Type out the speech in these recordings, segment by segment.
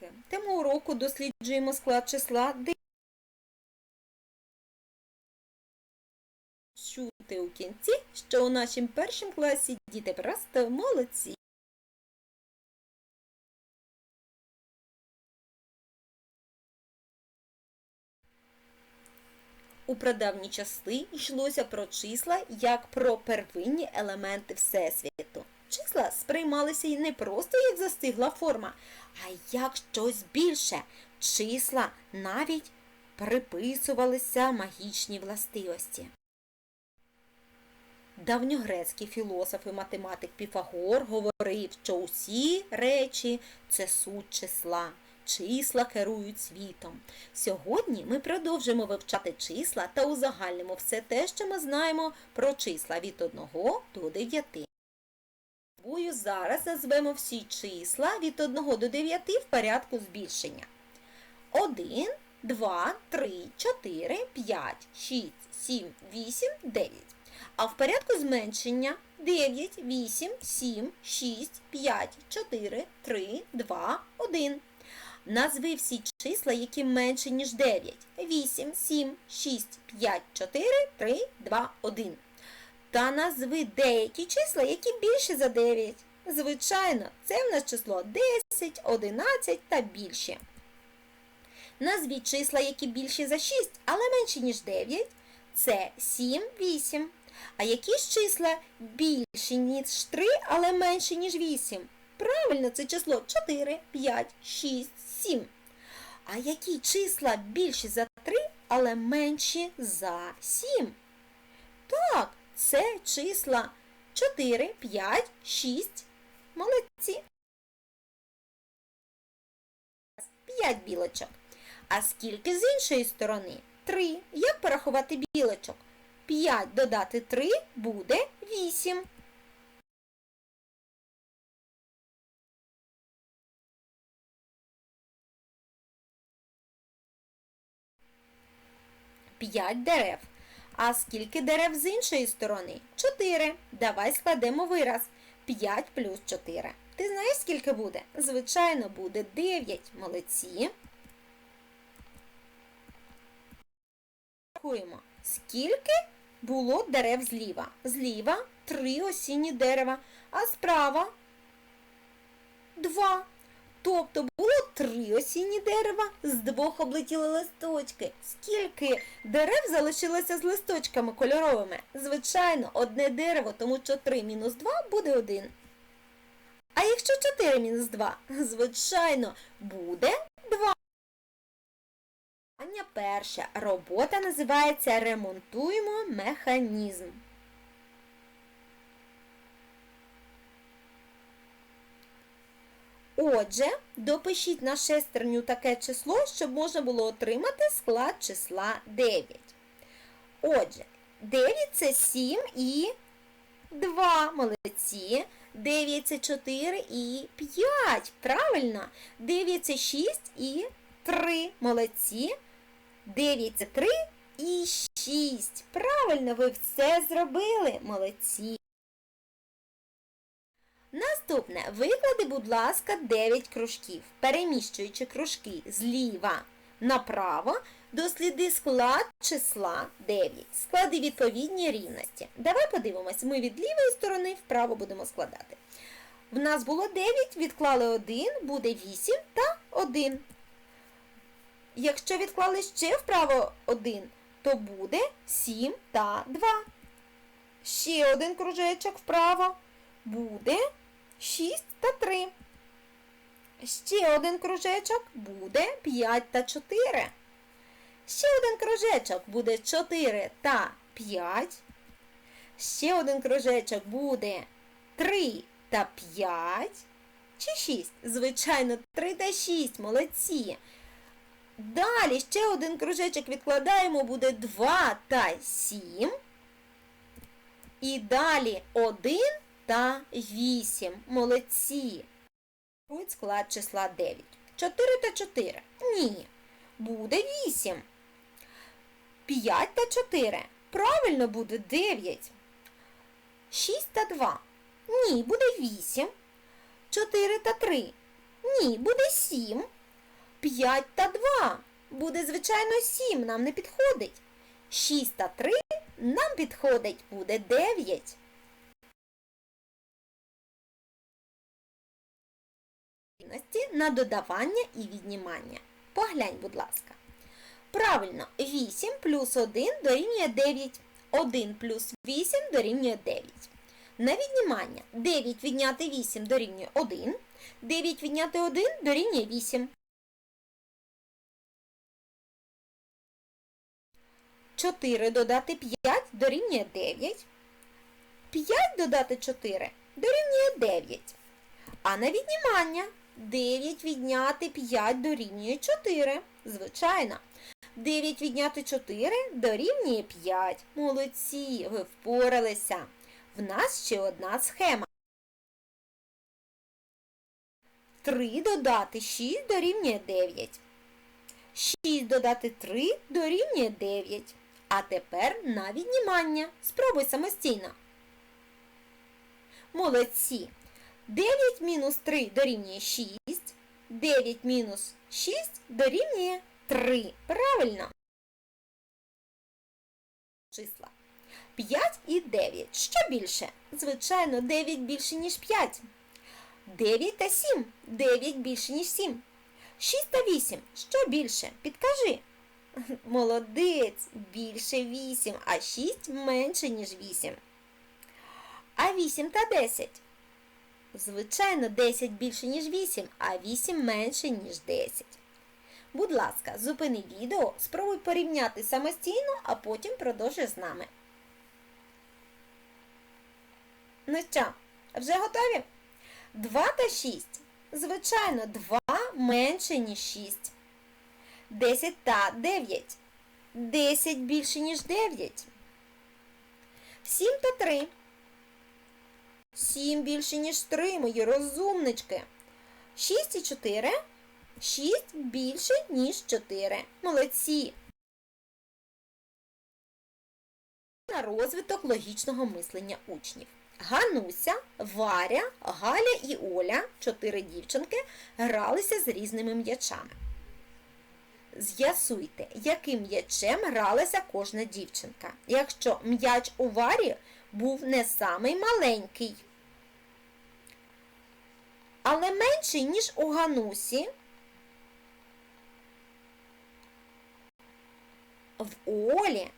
уроки. Тема уроку досліджуємо склад числа. Чути у кінці, що у нашому першому класі діти просто молодці. У прадавні часи йшлося про числа як про первинні елементи Всесвіту. Числа сприймалися й не просто як застигла форма, а як щось більше. Числа навіть приписувалися магічні властивості. Давньогрецький філософ і математик Піфагор говорив, що усі речі це суть числа. Числа керують світом. Сьогодні ми продовжимо вивчати числа та узагальнимо все те, що ми знаємо про числа від 1 до 9. Тобою зараз назвемо всі числа від 1 до 9 в порядку збільшення. 1, 2, 3, 4, 5, 6, 7, 8, 9. А в порядку зменшення 9, 8, 7, 6, 5, 4, 3, 2, 1. Назви всі числа, які менше, ніж 9. 8, 7, 6, 5, 4, 3, 2, 1. Та назви деякі числа, які більше за 9. Звичайно, це в нас число 10, 11 та більше. Назвіть числа, які більші за 6, але менші, ніж 9. Це 7, 8. А які ж числа більші, ніж 3, але менші, ніж 8? Правильно, це число 4, 5, 6, 7. А які числа більші за 3, але менші за 7? Так, це числа 4, 5, 6. Молодці. 5 білочок. А скільки з іншої сторони? 3. Як порахувати білочок? 5 додати 3 буде 8. П'ять дерев. А скільки дерев з іншої сторони? 4. Давай складемо вираз. 5 плюс 4. Ти знаєш, скільки буде? Звичайно, буде 9. Молодці. Рахуємо. Скільки було дерев зліва? Зліва 3 осінні дерева, а справа 2. Тобто було три осінні дерева, з двох облетіли листочки. Скільки дерев залишилося з листочками кольоровими? Звичайно, одне дерево, тому що 3 мінус 2 буде 1. А якщо 4 мінус 2? Звичайно, буде 2. Питання перше. Робота називається Ремонтуємо механізм. Отже, допишіть на шестерню таке число, щоб можна було отримати склад числа 9. Отже, 9 це 7 і 2. Молодці. 9 це 4 і 5. Правильно. 9 це 6 і 3. Молодці. 9 це 3 і 6. Правильно, ви все зробили. Молодці. Наступне. Виклади, будь ласка, 9 кружків. Переміщуючи кружки зліва направо, досліди склад числа 9. Склади відповідні рівності. Давай подивимось, ми від лівої сторони вправо будемо складати. В нас було 9, відклали 1, буде 8 та 1. Якщо відклали ще вправо 1, то буде 7 та 2. Ще один кружечок вправо буде 6 та 3. Ще один кружечок буде 5 та 4. Ще один кружечок буде 4 та 5. Ще один кружечок буде 3 та 5. Чи 6? Звичайно, 3 та 6. Молодці. Далі ще один кружечок відкладаємо, буде 2 та 7. І далі 1 та 8. Молодці. Будь склад числа 9. 4 та 4. Ні. Буде 8. 5 та 4. Правильно буде 9. 6 та 2. Ні, буде 8. 4 та 3. Ні, буде 7. 5 та 2. Буде, звичайно, 7, нам не підходить. 6 та 3 нам підходить, буде 9. На додавання і віднімання. Поглянь, будь ласка. Правильно, 8 плюс 1 дорівнює 9. 1 плюс 8 дорівнює 9. На віднімання 9 відняти 8 дорівнює 1. 9 відняти 1 дорівнює 8. 4 додати 5 дорівнює 9. 5 додати 4 дорівнює 9. А на віднімання 9 відняти 5 дорівнює 4. Звичайно. 9 відняти 4 дорівнює 5. Молодці, ви впоралися. В нас ще одна схема. 3 додати 6 дорівнює 9. 6 додати 3 дорівнює 9. А тепер на віднімання. Спробуй самостійно. Молодці. 9 мінус 3 дорівнює 6. 9 мінус 6 дорівнює 3. Правильно? Числа. 5 і 9. Що більше? Звичайно, 9 більше, ніж 5. 9 та 7. 9 більше, ніж 7. 6 та 8. Що більше? Підкажи. Молодець. Більше 8, а 6 менше, ніж 8. А 8 та 10. Звичайно, 10 більше, ніж 8, а 8 менше, ніж 10. Будь ласка, зупини відео, спробуй порівняти самостійно, а потім продовжуй з нами. Ну що, вже готові? 2 та 6. Звичайно, 2 менше, ніж 6. 10 та 9. 10 більше, ніж 9. 7 та 3. 7 більше, ніж 3, мої розумнички. 6 і 4. 6 більше, ніж 4. Молодці. На розвиток логічного мислення учнів. Гануся, Варя, Галя і Оля, чотири дівчинки, гралися з різними м'ячами. З'ясуйте, яким м'ячем гралася кожна дівчинка. Якщо м'яч у Варі був не самий маленький, але менший, ніж у Ганусі, в Олі,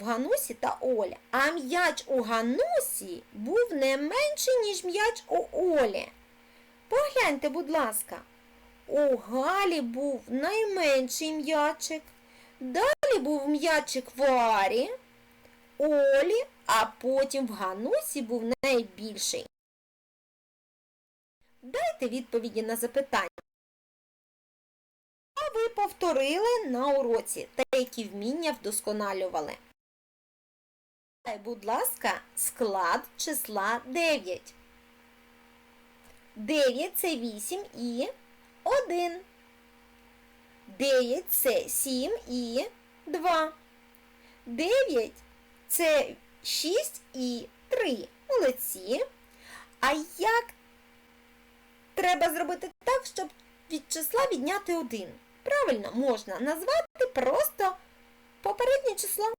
в Ганусі та Олі. А м'яч у Ганусі був не менший, ніж м'яч у Олі. Погляньте, будь ласка, у Галі був найменший м'ячик. Далі був м'ячик в Арі, Олі, а потім в Ганусі був найбільший. Дайте відповіді на запитання. А ви повторили на уроці та які вміння вдосконалювали. Дай, будь ласка, склад числа 9. 9 це 8 і 1. 9 це 7 і 2. 9 це 6 і 3. Молодці. А як треба зробити так, щоб від числа відняти 1? Правильно, можна назвати просто попереднє число.